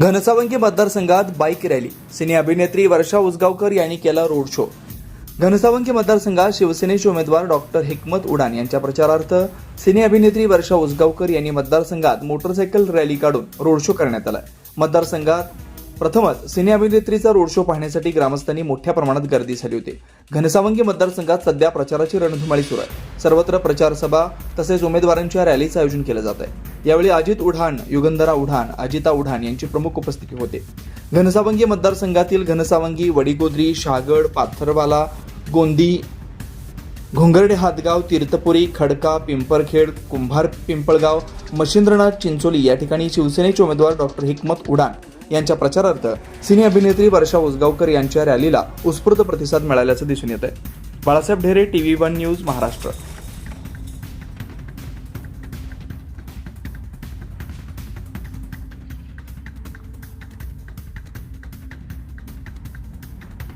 घनसावंगी मतदारसंघात bike rally. सिने अभिनेत्री वर्षा उसगावकर यांनी केला रोड शो. घनसावंगी मतदारसंघात शिवसेनेचे उमेदवार डॉक्टर हिकमत उडान यांच्या प्रचारार्थ सिने अभिनेत्री वर्षा उसगावकर यांनी मतदारसंघात मोटरसायकल रॅली काढून रोड शो करण्यात आला मतदारसंघात प्रथमच सिने अभिनेत्रीचा रोड शो पाहण्यासाठी ग्रामस्थांनी मोठ्या प्रमाणात गर्दी झाली होती. घनसावंगी मतदारसंघात सध्या प्रचाराची रणधुमाळी सुरू आहे. सर्वत्र प्रचारसभा तसेच उमेदवारांच्या रॅलीचं आयोजन केलं जात आहे यावेळी अजित उढाण युगंधरा उढाण अजिता उढाण यांची प्रमुख उपस्थिती होते. घनसावंगी मतदारसंघातील घनसावंगी वडीगोद्री शहागड पाथरवाला गोंदी घोंगर्डे हातगाव तीर्थपुरी खडका पिंपरखेड कुंभार पिंपळगाव मशिंद्रनाथ चिंचोली या ठिकाणी शिवसेनेचे उमेदवार डॉक्टर हिकमत उडान यांच्या प्रचारार्थ सिने अभिनेत्री वर्षा उसगावकर यांच्या रॅलीला उत्स्फूर्त प्रतिसाद मिळाल्याचं दिसून येत आहे Balasaheb Dhere T V one news Maharashtra.